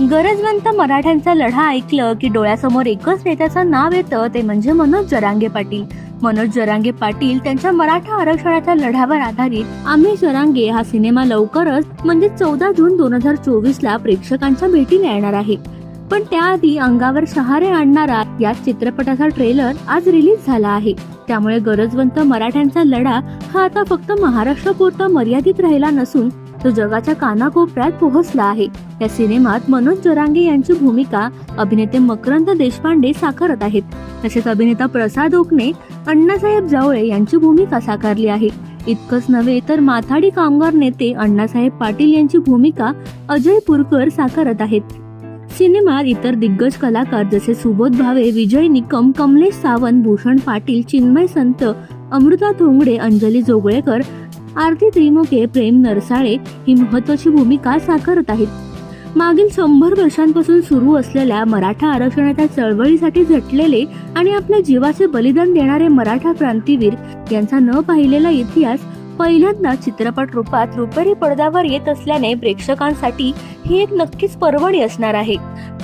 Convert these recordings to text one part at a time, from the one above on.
गरजवंत मराठ्यांचा लढा ऐकलं की डोळ्यासमोर एकच नेत्याचं नाव येतं ते म्हणजे मनोज जरांगे पाटील. मनोज जरांगे पाटील त्यांच्या मराठा आरक्षणाच्या लढ्यावर आधारित आम्ही जरांगे हा सिनेमा लवकरच म्हणजे चौदा जून दोन हजार चोवीस ला प्रेक्षकांच्या भेटीला येणार आहे. पण त्याआधी अंगावर शहारे आणणारा या चित्रपटाचा ट्रेलर आज रिलीज झाला आहे. त्यामुळे गरजवंत मराठ्यांचा लढा हा आता फक्त महाराष्ट्रापुरता मर्यादित राहिला नसून तो जगाच्या कानाकोपऱ्यात पोहोचला आहे. या सिनेमात मनोज जरांगे यांची भूमिका अभिनेते मकरंद देशपांडे साकारत आहेत. तसेच अभिनेता प्रसाद ओकने अण्णासाहेब जावळे यांची भूमिका साकारली आहे. इतकंच नव्हे तर माथाडी कामगार नेते अण्णासाहेब पाटील यांची भूमिका अजय पुरकर साकारत आहेत. सिनेमात इतर दिग्गज कलाकार जसे सुबोध भावे विजय निकम कमलेश सावंत भूषण पाटील चिन्मय संत अमृता थोंगडे अंजली जोगळेकर आरती त्रिमुखे प्रेम नरसाळे ही महत्वाची भूमिका साकारत आहेत. मागील शंभर वर्षांपासून सुरू असलेल्या मराठा आरक्षणाच्या चळवळीसाठी झटलेले आणि आपल्या जीवाचे बलिदान देणारे मराठा क्रांतीवीर यांचा न पाहिलेला इतिहास पहिल्यांदा चित्रपट रूपात रुपेरी पडद्यावर येत असल्याने प्रेक्षकांसाठी ही एक नक्कीच पर्वणी असणार आहे.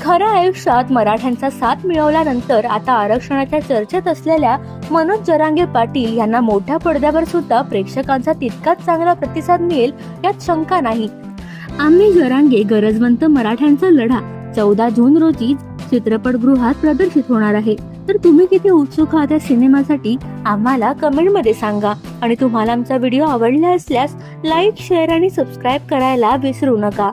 खऱ्या आयुष्यात मराठ्यांचा साथ मिळवल्यानंतर आता आरक्षणाच्या चर्चेत असलेल्या मनोज जरांगे पाटील यांना मोठ्या पडद्यावर सुद्धा प्रेक्षकांचा तितकाच चांगला प्रतिसाद मिळेल यात शंका नाही. आम्ही जरांगे गरजवंत मराठ्यांचा लढा चौदा जून रोजी चित्रपटगृहात प्रदर्शित होणार आहे. तर तुम्ही किती उत्सुक आहात या सिनेमासाठी आम्हाला कमेंटमध्ये सांगा. आणि तुम्हाला आमचा व्हिडिओ आवडला असल्यास लाईक शेअर आणि सबस्क्राईब करायला विसरू नका.